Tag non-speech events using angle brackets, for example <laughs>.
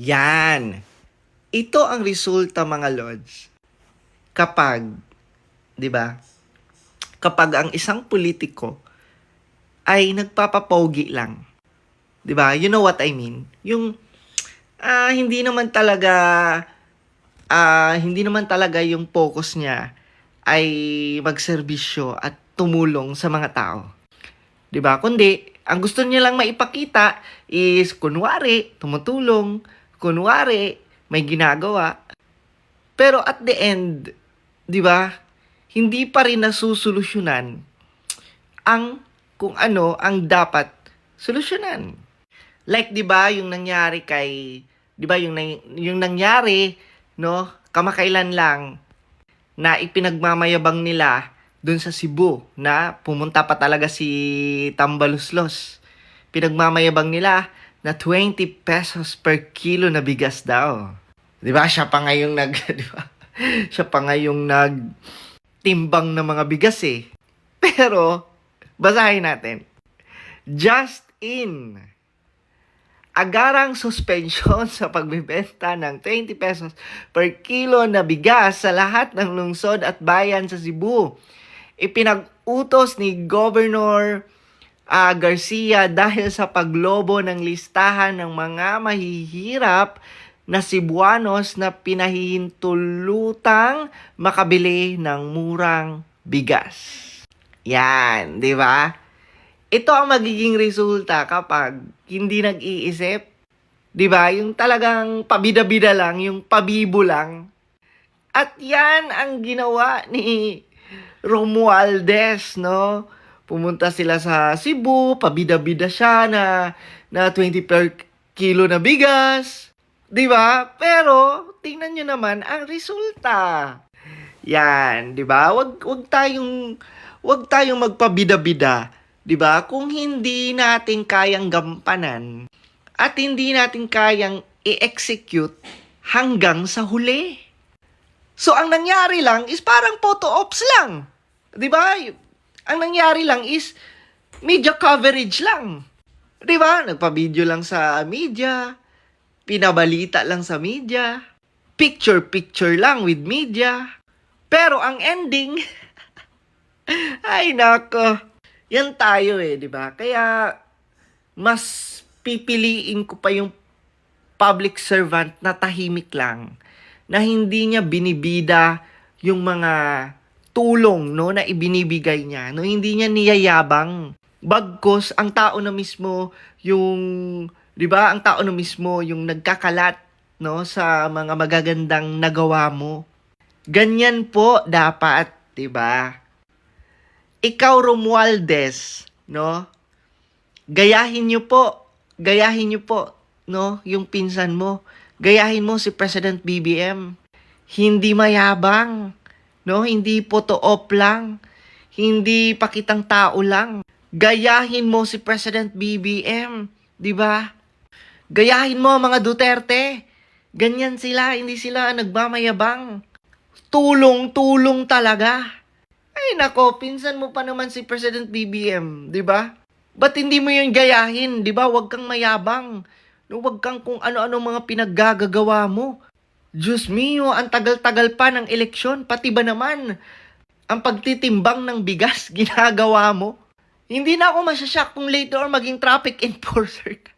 Yan. Ito ang resulta mga lords. Kapag, 'di ba? Kapag ang isang politiko ay nagpapapogi lang. 'Di ba? You know what I mean? Yung ah hindi naman talaga ah hindi naman talaga yung focus niya ay magserbisyo at tumulong sa mga tao. 'Di ba? Kundi ang gusto niya lang maipakita is kunwari tumutulong, kunwari may ginagawa. Pero at the end, 'di ba? Hindi pa rin nasusolusyonan ang kung ano ang dapat solusyonan. Like 'di ba yung nangyari kay 'di ba yung yung nangyari no kamakailan lang na ipinagmamayabang nila dun sa Cebu na pumunta pa talaga si Tambaluslos. Pinagmamayabang nila na 20 pesos per kilo na bigas daw. 'Di ba? Siya pa ngayong nag <laughs> 'di ba? Siya pa ngayong nag timbang ng mga bigas eh. Pero basahin natin. Just in agarang suspension sa pagbebenta ng 20 pesos per kilo na bigas sa lahat ng lungsod at bayan sa Cebu. Ipinag-utos ni Governor ah, Garcia dahil sa paglobo ng listahan ng mga mahihirap na Cebuanos na pinahihintulutang makabili ng murang bigas. Yan, di ba? Ito ang magiging resulta kapag hindi nag-iisip. 'Di ba? Yung talagang pabida-bida lang, yung pabibo lang. At 'yan ang ginawa ni Romualdez, no? Pumunta sila sa Cebu, pabida-bida siya na na 20 per kilo na bigas. 'Di ba? Pero tingnan nyo naman ang resulta. Yan, 'di ba? Wag wag tayong wag tayong magpabida-bida, 'di ba? Kung hindi natin kayang gampanan at hindi natin kayang i-execute hanggang sa huli. So ang nangyari lang is parang photo ops lang. 'Di ba? Ang nangyari lang is media coverage lang. 'Di ba? Nagpa-video lang sa media, pinabalita lang sa media, picture-picture lang with media. Pero ang ending, <laughs> ay nako, yan tayo eh, di ba? Kaya, mas pipiliin ko pa yung public servant na tahimik lang, na hindi niya binibida yung mga tulong no na ibinibigay niya no? Hindi niya niyayabang. Bagkos ang tao na mismo yung 'di ba ang tao na mismo yung nagkakalat no sa mga magagandang nagawa mo. Ganyan po dapat 'di ba? Ikaw Romualdez no? Gayahin niyo po gayahin niyo po no yung pinsan mo. Gayahin mo si President BBM hindi mayabang no hindi photo op lang. Hindi pakitang tao lang. Gayahin mo si President BBM di ba? Gayahin mo mga Duterte. Ganyan sila hindi sila nagmamayabang. Tulong tulong talaga. Ay nako pinsan mo pa naman si President BBM di ba? Ba't hindi mo yun gayahin, di ba? Huwag kang mayabang. Huwag kang kung ano-ano mga pinaggagawa mo. Diyos mio, ang tagal-tagal pa ng eleksyon. Pati ba naman, ang pagtitimbang ng bigas, <laughs> ginagawa mo? Hindi na ako masyasyak kung later on maging traffic enforcer ka.